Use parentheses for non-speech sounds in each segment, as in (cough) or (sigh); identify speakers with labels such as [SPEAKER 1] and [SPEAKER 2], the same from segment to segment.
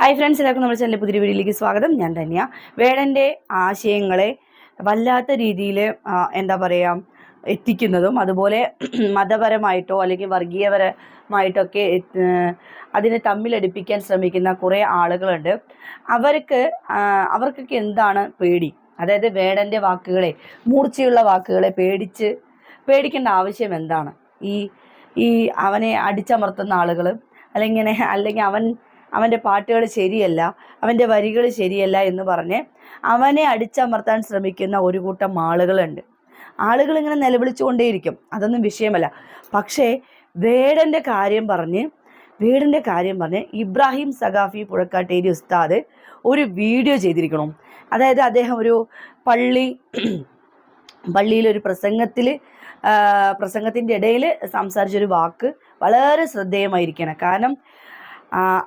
[SPEAKER 1] Hi friends എല്ലാവർക്കും നമ്മുടെ ചാനലിൽ പുതിയ വീഡിയോയിലേക്ക് സ്വാഗതം. ഞാൻ ധന്യ. വേടന്റെ ആശയങ്ങളെ വല്ലാത്ത രീതിയിൽ എന്താ പറയുക എത്തിക്കുന്നതും അതുപോലെ (clears throat) മതപരമായിട്ടോ അല്ലെങ്കിൽ വർഗീയപരമായിട്ടൊക്കെ അതിനെ തമ്മിലടിപ്പിക്കാൻ ശ്രമിക്കുന്ന കുറേ ആളുകളുണ്ട്. അവർക്ക് അവർക്കൊക്കെ എന്താണ് പേടി? അതായത് വേടന്റെ വാക്കുകളെ മൂർച്ചയുള്ള വാക്കുകളെ പേടിച്ച് പേടിക്കേണ്ട ആവശ്യം എന്താണ്? ഈ ഈ അവനെ അടിച്ചമർത്തുന്ന ആളുകൾ അല്ലെങ്കിൽ അല്ലെങ്കിൽ അവൻ അവന്റെ പാട്ടുകൾ ശരിയല്ല അവന്റെ വരികൾ ശരിയല്ല എന്ന് പറഞ്ഞ് അവനെ അടിച്ചമർത്താൻ ശ്രമിക്കുന്ന ഒരു കൂട്ടം ആളുകളുണ്ട്. ആളുകൾ ഇങ്ങനെ നിലവിളിച്ചുകൊണ്ടേയിരിക്കും അതൊന്നും വിഷയമല്ല. പക്ഷേ വേടന്റെ കാര്യം പറഞ്ഞ് വീടിന്റെ കാര്യം പറഞ്ഞ് ഇബ്രാഹിം സഖാഫി പുഴക്കാട്ടേരി ഉസ്താദ് ഒരു വീഡിയോ ചെയ്തിരിക്കണം. അതായത് അദ്ദേഹം ഒരു പള്ളി പള്ളിയിലൊരു പ്രസംഗത്തിൽ പ്രസംഗത്തിന്റെ ഇടയിൽ സംസാരിച്ചൊരു വാക്ക് വളരെ ശ്രദ്ധേയമായിരിക്കണം കാരണം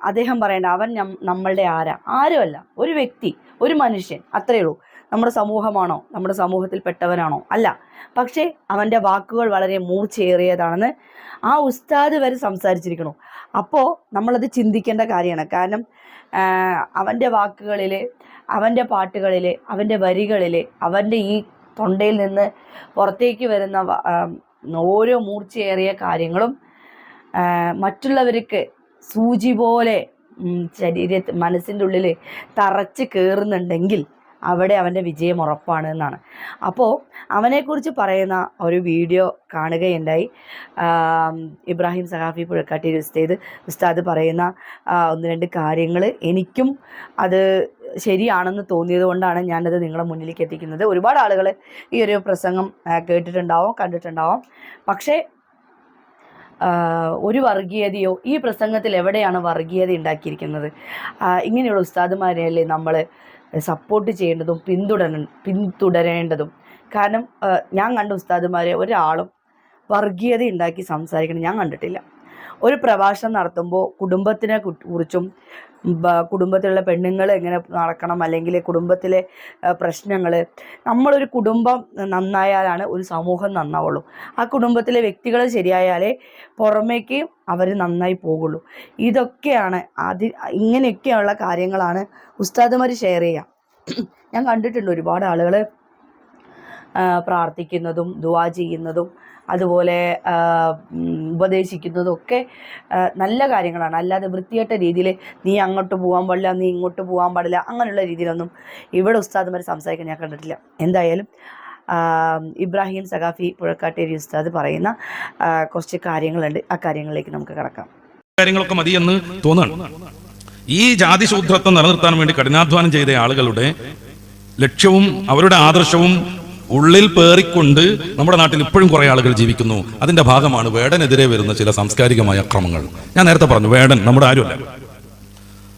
[SPEAKER 1] അദ്ദേഹം പറയേണ്ട അവൻ നമ്മളുടെ ആരാ? ആരുമല്ല ഒരു വ്യക്തി ഒരു മനുഷ്യൻ അത്രയേ ഉള്ളൂ. നമ്മുടെ സമൂഹമാണോ? നമ്മുടെ സമൂഹത്തിൽ പെട്ടവനാണോ? അല്ല. പക്ഷേ അവന്റെ വാക്കുകൾ വളരെ മൂർച്ചയേറിയതാണെന്ന് ആ ഉസ്താദ് വരെ സംസാരിച്ചിരിക്കണു അപ്പോൾ നമ്മളത് ചിന്തിക്കേണ്ട കാര്യമാണ്. കാരണം അവന്റെ വാക്കുകളിൽ അവന്റെ പാട്ടുകളിൽ അവന്റെ വരികളിൽ അവന്റെ ഈ തൊണ്ടയിൽ നിന്ന് പുറത്തേക്ക് വരുന്ന ഓരോ മൂർച്ചയേറിയ കാര്യങ്ങളും മറ്റുള്ളവർക്ക് സൂചി പോലെ ശരീര മനസ്സിന്റെ ഉള്ളിൽ തറച്ച് കയറുന്നുണ്ടെങ്കിൽ അവിടെ അവന്റെ വിജയം ഉറപ്പാണ് എന്നാണ്. അപ്പോൾ അവനെക്കുറിച്ച് പറയുന്ന ഒരു വീഡിയോ കാണുകയുണ്ടായി. ഇബ്രാഹിം സഹാഫി പുഴക്കാട്ടി ഉസ്താദ് ഉസ്താദ് പറയുന്ന ഒന്ന് രണ്ട് കാര്യങ്ങൾ എനിക്കും അത് ശരിയാണെന്ന് തോന്നിയത് കൊണ്ടാണ് ഞാനത് നിങ്ങളുടെ മുന്നിലേക്ക് എത്തിക്കുന്നത്. ഒരുപാട് ആളുകൾ ഈ ഒരു പ്രസംഗം കേട്ടിട്ടുണ്ടാവും കണ്ടിട്ടുണ്ടാവും. പക്ഷേ ഒരു വർഗീയതയോ ഈ പ്രസംഗത്തിൽ എവിടെയാണ് വർഗീയത ഉണ്ടാക്കിയിരിക്കുന്നത്? ഇങ്ങനെയുള്ള ഉസ്താദുമാരെയല്ലേ നമ്മൾ സപ്പോർട്ട് ചെയ്യേണ്ടതും പിന്തുടര പിന്തുടരേണ്ടതും. കാരണം ഞാൻ കണ്ട ഉസ്താദുമാരെ ഒരാളും വർഗീയത ഉണ്ടാക്കി സംസാരിക്കണം ഞാൻ കണ്ടിട്ടില്ല. ഒരു പ്രഭാഷണം നടത്തുമ്പോൾ കുടുംബത്തിനെ കുറിച്ചും കുടുംബത്തിലുള്ള പെണ്ണുങ്ങൾ എങ്ങനെ നടക്കണം അല്ലെങ്കിൽ കുടുംബത്തിലെ പ്രശ്നങ്ങൾ നമ്മളൊരു കുടുംബം നന്നായാലാണ് ഒരു സമൂഹം നന്നാവുള്ളൂ. ആ കുടുംബത്തിലെ വ്യക്തികൾ ശരിയായാലേ പുറമേക്ക് അവർ നന്നായി പോകുള്ളൂ. ഇതൊക്കെയാണ് ആദ്യം ഇങ്ങനെയൊക്കെയുള്ള കാര്യങ്ങളാണ് ഉസ്താദുമാർ ഷെയർ ചെയ്യുക ഞാൻ കണ്ടിട്ടുണ്ട് ഒരുപാട് ആളുകൾ പ്രാർത്ഥിക്കുന്നതും ദുവാ ചെയ്യുന്നതും അതുപോലെ ആ, ഉം, ഉപദേശിക്കുന്നതും ഒക്കെ ആ, നല്ല കാര്യങ്ങളാണ്. അല്ലാതെ വൃത്തികെട്ട രീതിയിൽ നീ അങ്ങോട്ട് പോകാൻ പാടില്ല നീ ഇങ്ങോട്ട് പോകാൻ പാടില്ല അങ്ങനെയുള്ള രീതിയിലൊന്നും ഇവിടെ ഉസ്താദ്മാർ സംസാരിക്കാൻ ഞാൻ കണ്ടിട്ടില്ല. എന്തായാലും ഇബ്രാഹിം സഖാഫി പുഴക്കാട്ടേരി ഉസ്താദ് പറയുന്ന കുറച്ച് കാര്യങ്ങളുണ്ട്. ആ കാര്യങ്ങളിലേക്ക് നമുക്ക് കടക്കാം.
[SPEAKER 2] കാര്യങ്ങളൊക്കെ മതിയെന്ന് തോന്നുന്നു ഈ ജാതി ശൂദ്രത്വം നിലനിർത്താൻ വേണ്ടി കഠിനാധ്വാനം ചെയ്ത ആളുകളുടെ ലക്ഷ്യവും അവരുടെ ആദർശവും ഉള്ളിൽ പേറിക്കൊണ്ട് നമ്മുടെ നാട്ടിൽ ഇപ്പോഴും കുറെ ആളുകൾ ജീവിക്കുന്നു. അതിന്റെ ഭാഗമാണ് വേടനെതിരെ വരുന്ന ചില സാംസ്കാരികമായ അക്രമങ്ങൾ. ഞാൻ നേരത്തെ പറഞ്ഞു വേടൻ നമ്മുടെ ആരുമല്ല.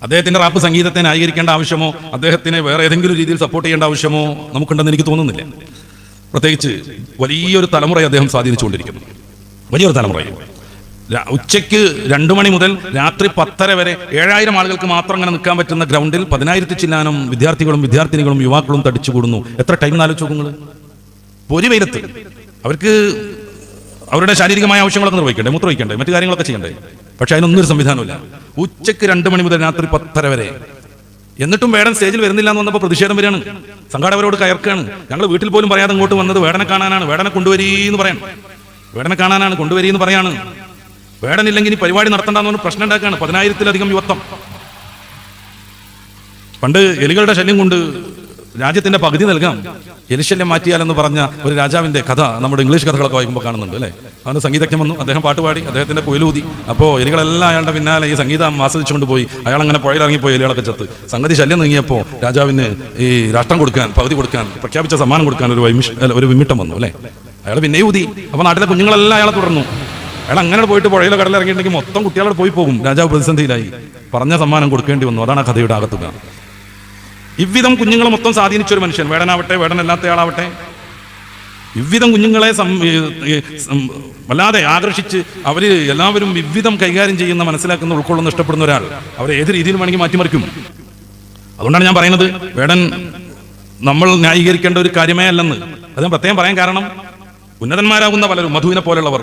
[SPEAKER 2] അദ്ദേഹത്തിന്റെ റാപ്പ് സംഗീതത്തെ ന്യായീകരിക്കേണ്ട ആവശ്യമോ? അദ്ദേഹത്തിനെ വേറെ ഏതെങ്കിലും രീതിയിൽ സപ്പോർട്ട് ചെയ്യേണ്ട ആവശ്യമോ? നമുക്കുണ്ടെന്ന് എനിക്ക് തോന്നുന്നില്ല. പ്രത്യേകിച്ച് വലിയൊരു തലമുറയെ അദ്ദേഹം സ്വാധീനിച്ചുകൊണ്ടിരിക്കുന്നു. വലിയൊരു തലമുറയെ. ഉച്ചയ്ക്ക് രണ്ടു മണി മുതൽ രാത്രി പത്തര വരെ ഏഴായിരം ആളുകൾക്ക് മാത്രം അങ്ങനെ നിൽക്കാൻ പറ്റുന്ന ഗ്രൗണ്ടിൽ പതിനായിരത്തി ചില്ലാനും വിദ്യാർത്ഥികളും വിദ്യാർത്ഥിനികളും യുവാക്കളും തടിച്ചു കൂടുന്നു എത്ര ടൈം ആലോചിച്ചു നിങ്ങൾ പൊരി വെയിലത്ത് അവർക്ക് അവരുടെ ശാരീരികമായ ആവശ്യങ്ങളൊക്കെ നിർവഹിക്കണ്ടേ? മൂത്രവഹിക്കണ്ടേ മറ്റു കാര്യങ്ങളൊക്കെ ചെയ്യണ്ടേ? പക്ഷെ അതിനൊന്നും ഒരു സംവിധാനമില്ല ഉച്ചയ്ക്ക് രണ്ട് മണി മുതൽ രാത്രി പത്തര വരെ. എന്നിട്ടും വേടൻ സ്റ്റേജിൽ വരുന്നില്ല എന്ന് വന്നപ്പോൾ പ്രതിഷേധം വരികയാണ്. സംഘാടകരോട് കയർക്കാണ് ഞങ്ങൾ വീട്ടിൽ പോലും പറയാതെ ഇങ്ങോട്ട് വന്നത് വേടനെ കാണാനാണ്. വേടനെ കൊണ്ടുവരീ എന്ന് പറയാൻ വേടനെ കാണാനാണ് കൊണ്ടുവരീ എന്ന് പറയാണ്. വേടനില്ലെങ്കിൽ ഇനി പരിപാടി നടത്തണ്ടെന്ന് പറഞ്ഞ് പ്രശ്നം ഉണ്ടാക്കുകയാണ്. പതിനായിരത്തിലധികം യുവത്വം. പണ്ട് എലികളുടെ ശല്യം കൊണ്ട് രാജ്യത്തിന്റെ പകുതി നൽകാം. എലിശല്യം മാറ്റിയാലെന്ന് പറഞ്ഞ ഒരു രാജാവിന്റെ കഥ നമ്മുടെ ഇംഗ്ലീഷ് കഥകളൊക്കെ വായിക്കുമ്പോൾ കാണുന്നുണ്ട് അല്ലേ? അവന് സംഗീതജ്ഞൻ വന്നു. അദ്ദേഹം പാട്ടുപാടി അദ്ദേഹത്തിന്റെ കുയിലൂതി. അപ്പോൾ എലികളെല്ലാം അയാളുടെ പിന്നാലെ ഈ സംഗീതം ആസ്വദിച്ചുകൊണ്ട് പോയി. അയാൾ അങ്ങനെ പുഴയിലിറങ്ങിപ്പോയി എലികളൊക്കെ ചത്ത്. സംഗതി ശല്യം നീങ്ങിയപ്പോൾ രാജാവിന് ഈ രാഷ്ട്രം കൊടുക്കാൻ പകുതി കൊടുക്കാൻ പ്രഖ്യാപിച്ച സമ്മാനം കൊടുക്കാൻ ഒരു ഒരു വിമിട്ടം വന്നു അല്ലേ? അയാൾ പിന്നെ ഊതി അപ്പോൾ നാട്ടിലെ കുഞ്ഞുങ്ങളെല്ലാം അയാളെ തുടർന്നു. അയാൾ അങ്ങനെ പോയിട്ട് പുഴയിലെ കടലിൽ ഇറങ്ങിയിട്ടുണ്ടെങ്കിൽ മൊത്തം കുട്ടികളോട് പോയി പോകും. രാജാവ് പ്രതിസന്ധിയിലായി. പറഞ്ഞ സമ്മാനം കൊടുക്കേണ്ടി വന്നു. അതാണ് ആ കഥയുടെ ആകത്തുക. ഇവ്വിധം കുഞ്ഞുങ്ങളെ മൊത്തം സ്വാധീനിച്ച ഒരു മനുഷ്യൻ. വേടനാവട്ടെ വേടനല്ലാത്തയാളാവട്ടെ. ഇവ്വിധം കുഞ്ഞുങ്ങളെ വല്ലാതെ ആകർഷിച്ച് അവർ എല്ലാവരും വിവിധം കൈകാര്യം ചെയ്യുന്ന മനസ്സിലാക്കുന്ന ഉൾക്കൊള്ളുന്ന ഇഷ്ടപ്പെടുന്ന ഒരാൾ അവരെ ഏത് രീതിയിൽ വേണമെങ്കിൽ മാറ്റിമറിക്കും. അതുകൊണ്ടാണ് ഞാൻ പറയുന്നത് വേടൻ നമ്മൾ ന്യായീകരിക്കേണ്ട ഒരു കാര്യമേ അല്ലെന്ന്. അദ്ദേഹം പ്രത്യേകം പറയാൻ കാരണം ഉന്നതന്മാരാകുന്ന പലരും മധുവിനെ പോലെയുള്ളവർ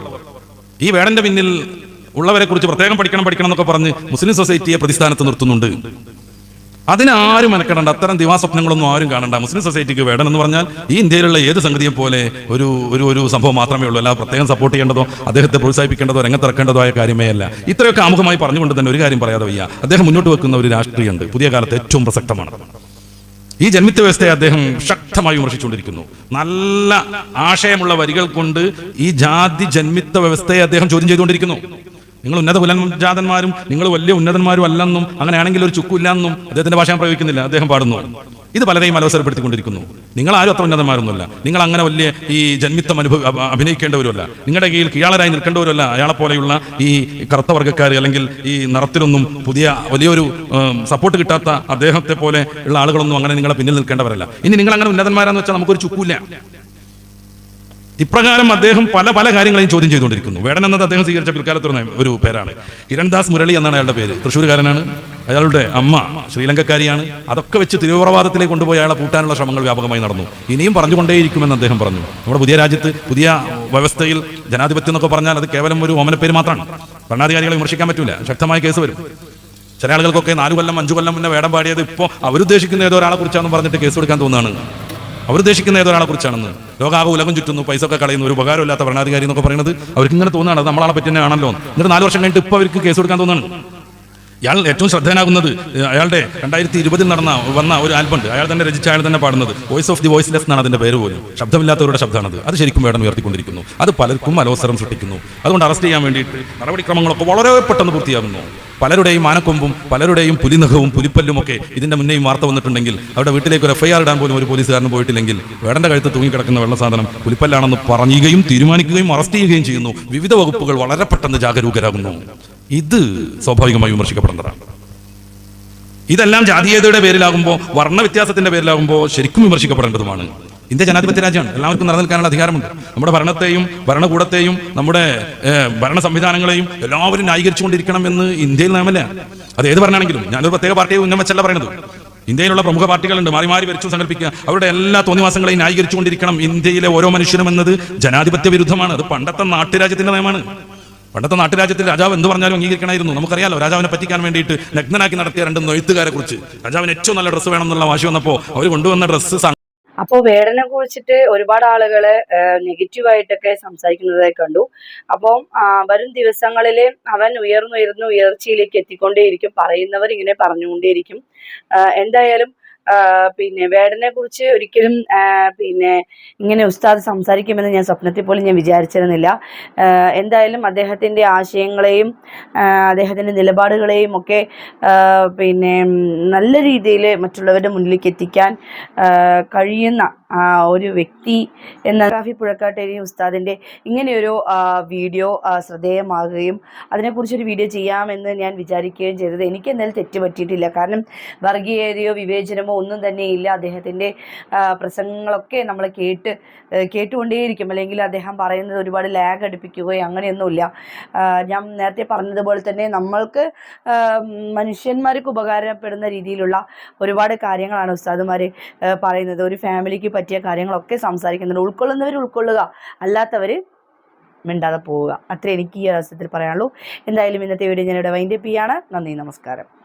[SPEAKER 2] ഈ വേടന്റെ പിന്നിൽ ഉള്ളവരെ കുറിച്ച് പ്രത്യേകം പഠിക്കണം പഠിക്കണം എന്നൊക്കെ പറഞ്ഞ് മുസ്ലിം സൊസൈറ്റിയെ പ്രതിസ്ഥാനത്ത് നിർത്തുന്നുണ്ട്. അതിനാരും മെനക്കെടണ്ട അത്തരം ദിവാസ്വപ്നങ്ങളൊന്നും ആരും കാണണ്ട. മുസ്ലിം സൊസൈറ്റിക്ക് വേടൻ എന്ന് പറഞ്ഞാൽ ഈ ഇന്ത്യയിലുള്ള ഏത് സംഗതിയെ പോലെ ഒരു ഒരു ഒരു സംഭവം മാത്രമേ ഉള്ളൂ. അല്ല പ്രത്യേകം സപ്പോർട്ട് ചെയ്യേണ്ടതോ അദ്ദേഹത്തെ പ്രോത്സാഹിപ്പിക്കേണ്ടതോ രംഗത്തിറക്കേണ്ടതോ ആയ കാര്യമേ അല്ല. ഇത്രയൊക്കെ ആമുഖമായി പറഞ്ഞുകൊണ്ട് തന്നെ ഒരു കാര്യം പറയാതെ വയ്യ. അദ്ദേഹം മുന്നോട്ട് വെക്കുന്ന ഒരു രാഷ്ട്രീയമുണ്ട്. പുതിയ കാലത്ത് ഏറ്റവും പ്രസക്തമാണ്. ഈ ജന്മിത്ത വ്യവസ്ഥയെ അദ്ദേഹം ശക്തമായി വിമർശിച്ചുകൊണ്ടിരിക്കുന്നു. നല്ല ആശയമുള്ള വരികൾ കൊണ്ട് ഈ ജാതി ജന്മിത്ത വ്യവസ്ഥയെ അദ്ദേഹം ചോദ്യം ചെയ്തുകൊണ്ടിരിക്കുന്നു. നിങ്ങൾ ഉന്നത കുലജാതന്മാരും നിങ്ങൾ വലിയ ഉന്നതന്മാരും അല്ലെന്നും അങ്ങനെയാണെങ്കിൽ ഒരു ചുക്കില്ലെന്നും അദ്ദേഹത്തിന്റെ ഭാഷ പ്രയോഗിക്കുന്നില്ല. അദ്ദേഹം പാടുന്നു. ഇത് പലരെയും അലോസരപ്പെടുത്തിക്കൊണ്ടിരിക്കുന്നു. നിങ്ങൾ ആരും അത്ര ഉന്നതന്മാരൊന്നുമല്ല. നിങ്ങൾ അങ്ങനെ വലിയ ഈ ജന്മിത്തം അനുഭവ അഭിനയിക്കേണ്ടവരുമല്ല. നിങ്ങളുടെ കീഴിൽ കീഴാളരായി നിൽക്കേണ്ടവരല്ല അയാളെ പോലെയുള്ള ഈ കറുത്ത വർഗക്കാർ അല്ലെങ്കിൽ ഈ നിറത്തിലൊന്നും പുതിയ വലിയൊരു സപ്പോർട്ട് കിട്ടാത്ത അദ്ദേഹത്തെ പോലെ ഉള്ള ആളുകളൊന്നും അങ്ങനെ നിങ്ങളെ പിന്നിൽ നിൽക്കേണ്ടവരല്ല. ഇനി നിങ്ങൾ അങ്ങനെ ഉന്നതന്മാരാന്ന് വെച്ചാൽ നമുക്കൊരു ചുക്കൂല്ല. ഇപ്രകാരം അദ്ദേഹം പല പല കാര്യങ്ങളെയും ചോദ്യം ചെയ്തുകൊണ്ടിരിക്കുന്നു. വേടൻ എന്നത് അദ്ദേഹം സ്വീകരിച്ച പിൽക്കാലത്ത് ഒരു പേരാണ്. കിരൺദാസ് മുരളി എന്നാണ് അയാളുടെ പേര്. തൃശ്ശൂർകാരനാണ് അയാളുടെ അമ്മ ശ്രീലങ്കക്കാരിയാണ്. അതൊക്കെ വെച്ച് തീവ്രവാദത്തിലേക്ക് കൊണ്ടുപോയി അയാളെ പൂട്ടാനുള്ള ശ്രമങ്ങൾ വ്യാപകമായി നടന്നു. ഇനിയും പറഞ്ഞുകൊണ്ടേയിരിക്കുമെന്ന് അദ്ദേഹം പറഞ്ഞു. നമ്മുടെ പുതിയ രാജ്യത്ത് പുതിയ വ്യവസ്ഥയിൽ ജനാധിപത്യം എന്നൊക്കെ പറഞ്ഞാൽ അത് കേവലം ഒരു ഓമനപ്പേര് മാത്രമാണ്. ഭരണാധികാരികളെ വിമർശിക്കാൻ പറ്റില്ല ശക്തമായ കേസ് വരും. ചില ആളുകൾക്കൊക്കെ നാല് കൊല്ലം അഞ്ചു കൊല്ലം മുന്നേ വേടം പാടിയത് ഇപ്പോൾ അവരുദ്ദേശിക്കുന്ന ഏതോ ഒരാളെ കുറിച്ചാണെന്ന് പറഞ്ഞിട്ട് കേസ് കൊടുക്കാൻ തോന്നുകയാണ്. അവരുദ്ദേശിക്കുന്ന ഏതോ ഒരാളെ കുറിച്ചാണെന്ന്. ലോകാകെ ഉലകം ചുറ്റുന്നു പൈസ ഒക്കെ കളയുന്നു ഒരു ഉപകാരമില്ലാത്ത ഭരണാധികാരി എന്നൊക്കെ പറയുന്നത് അവർക്ക് ഇങ്ങനെ തോന്നുകയാണ്. അത് നമ്മളാളെ പറ്റി തന്നെ ആണല്ലോ എന്നിട്ട് നാല് വർഷം കഴിഞ്ഞിട്ട് ഇപ്പോൾ അവർക്ക് കേസ് കൊടുക്കാൻ തോന്നുകയാണ്. ഇയാൾ ഏറ്റവും ശ്രദ്ധേയനാകുന്നത് അയാളുടെ രണ്ടായിരത്തി ഇരുപതിൽ നടന്ന വന്ന ഒരു ആൽബം ഉണ്ട് അയാൾ തന്നെ രചിച്ച അയാൾ തന്നെ പാടുന്നത്. വോയിസ് ഓഫ് ദി വോയിസ്ലെസ് എന്നാണ് അതിന്റെ പേര് പോലും. ശബ്ദമില്ലാത്തവരുടെ ശബ്ദമാണത് അത് ശരിക്കും വേണം ഉയർത്തിക്കൊണ്ടിരിക്കുന്നു. അത് പലർക്കും അലോസരം സൃഷ്ടിക്കുന്നു. അതുകൊണ്ട് അറസ്റ്റ് ചെയ്യാൻ വേണ്ടിയിട്ട് നടപടിക്രമങ്ങളൊക്കെ വളരെ പെട്ടെന്ന് പൂർത്തിയാകുന്നു. പലരുടെയും ആനക്കൊമ്പും പലരുടെയും പുലിനഖവും പുലിപ്പല്ലും ഒക്കെ ഇതിന്റെ മുന്നേയും വാർത്ത വന്നിട്ടുണ്ടെങ്കിൽ അവരുടെ വീട്ടിലേക്ക് ഒരു എഫ്ഐആർ ഇടാൻ പോലും ഒരു പോലീസുകാരനും പോയിട്ടില്ലെങ്കിൽ വേടന്റെ കഴുത്ത് തൂങ്ങിക്കിടക്കുന്ന വെള്ള സാധനം പുലിപ്പല്ലാണെന്ന് പറയുകയും തീരുമാനിക്കുകയും അറസ്റ്റ് ചെയ്യുകയും ചെയ്യുന്നു. വിവിധ വകുപ്പുകൾ വളരെ പെട്ടെന്ന് ജാഗരൂകരാകുന്നു. ഇത് സ്വാഭാവികമായി വിമർശിക്കപ്പെടേണ്ടതാണ്. ഇതെല്ലാം ജാതീയതയുടെ പേരിലാകുമ്പോൾ വർണ വ്യത്യാസത്തിന്റെ പേരിലാകുമ്പോൾ ശരിക്കും വിമർശിക്കപ്പെടേണ്ടതുമാണ്. ഇന്ത്യ ജനാധിപത്യ രാജ്യമാണ്. എല്ലാവർക്കും നിലനിൽക്കാനുള്ള അധികാരമുണ്ട്. നമ്മുടെ ഭരണത്തെയും ഭരണകൂടത്തെയും നമ്മുടെ ഭരണ സംവിധാനങ്ങളെയും എല്ലാവരും ന്യായീകരിച്ചുകൊണ്ടിരിക്കണം എന്ന് ഇന്ത്യയിൽ നിയമല്ല അത് ഏത് പറഞ്ഞാണെങ്കിലും ഞാനൊരു പ്രത്യേക പാർട്ടിയെ വെച്ചല്ല പറയുന്നത് ഇന്ത്യയിലുള്ള പ്രമുഖ പാർട്ടികളുണ്ട്. മാറി മാറി വരച്ചു സങ്കല്പിക്കുക അവരുടെ എല്ലാ തോന്നിവാസങ്ങളെയും ന്യായീകരിച്ചുകൊണ്ടിരിക്കണം ഇന്ത്യയിലെ ഓരോ മനുഷ്യനും എന്നത് ജനാധിപത്യ വിരുദ്ധമാണ്. അത് പണ്ടത്തെ നാട്ടുരാജ്യത്തിന്റെ നയമാണ് പണ്ടത്തെ നാട്ടുരാജ്യത്തിൽ രാജാവ് എന്ത് പറഞ്ഞാലും അംഗീകരിക്കണമായിരുന്നു. നമുക്കറിയാലോ രാജാവിനെ പറ്റിക്കാൻ വേണ്ടിയിട്ട് നഗ്നനാക്കി നടത്തിയ രണ്ട് നെയ്ത്തുകാരെ കുറിച്ച് രാജാവിന് ഏറ്റവും നല്ല ഡ്രസ്സ് വേണം എന്നുള്ള വാശി വന്നപ്പോൾ അവർ കൊണ്ടുവന്ന ഡ്രസ്സ്
[SPEAKER 1] അപ്പോൾ വേടനെ കുറിച്ചിട്ട് ഒരുപാട് ആളുകൾ നെഗറ്റീവായിട്ടൊക്കെ സംസാരിക്കുന്നതായി കണ്ടു. അപ്പം വരും ദിവസങ്ങളിൽ അവൻ ഉയർന്നുയർന്ന് ഉയർച്ചയിലേക്ക് എത്തിക്കൊണ്ടേയിരിക്കും. പറയുന്നവർ ഇങ്ങനെ പറഞ്ഞുകൊണ്ടേയിരിക്കും എന്തായാലും പിന്നെ വേടനെ കുറിച്ച് ഒരിക്കലും പിന്നെ ഇങ്ങനെ ഉസ്താദ് സംസാരിക്കുമെന്ന് ഞാൻ സ്വപ്നത്തിൽ പോലും ഞാൻ വിചാരിച്ചിരുന്നില്ല. എന്തായാലും അദ്ദേഹത്തിന്റെ ആശയങ്ങളെയും അദ്ദേഹത്തിന്റെ നിലപാടുകളെയും ഒക്കെ പിന്നെ നല്ല രീതിയിൽ മറ്റുള്ളവരുടെ മുന്നിലേക്ക് എത്തിക്കാൻ കഴിയുന്ന ഒരു വ്യക്തി എന്ന റാഫി പുഴക്കാട്ടേരി ഉസ്താദിന്റെ ഇങ്ങനെയൊരു വീഡിയോ ആ, ശ്രദ്ധേയമാകുകയും അതിനെക്കുറിച്ചൊരു വീഡിയോ ചെയ്യാമെന്ന് ഞാൻ വിചാരിക്കുകയും ചെയ്തത്. എനിക്ക് എന്തായാലും തെറ്റ് പറ്റിയിട്ടില്ല കാരണം വർഗീയതയോ വിവേചനമോ ഒന്നും തന്നെ ഇല്ല. അദ്ദേഹത്തിന്റെ ആ, പ്രസംഗങ്ങളൊക്കെ നമ്മൾ കേട്ട് കേട്ടുകൊണ്ടേയിരിക്കും. അല്ലെങ്കിൽ അദ്ദേഹം പറയുന്നത് ഒരുപാട് ലാഗ് അടുപ്പിക്കുകയോ അങ്ങനെയൊന്നുമില്ല. ഞാൻ നേരത്തെ പറഞ്ഞതുപോലെ തന്നെ നമ്മൾക്ക് ആ, മനുഷ്യന്മാർക്ക് ഉപകാരപ്പെടുന്ന രീതിയിലുള്ള ഒരുപാട് കാര്യങ്ങളാണ് ഉസ്താദുമാർ പറയുന്നത്. ഒരു ഫാമിലിക്ക് പറ്റിയ കാര്യങ്ങളൊക്കെ സംസാരിക്കുന്നുണ്ട്. ഉൾക്കൊള്ളുന്നവർ ഉൾക്കൊള്ളുക. അല്ലാത്തവർ മിണ്ടാതെ പോവുക. അത്രേ എനിക്ക് ഈ അവസരത്തിൽ പറയാനുള്ളൂ. എന്തായാലും ഇന്നത്തെ വീഡിയോ ഞാനിവിടെ വൈൻഡപ്പ് ചെയ്യാണ്. നന്ദി നമസ്കാരം.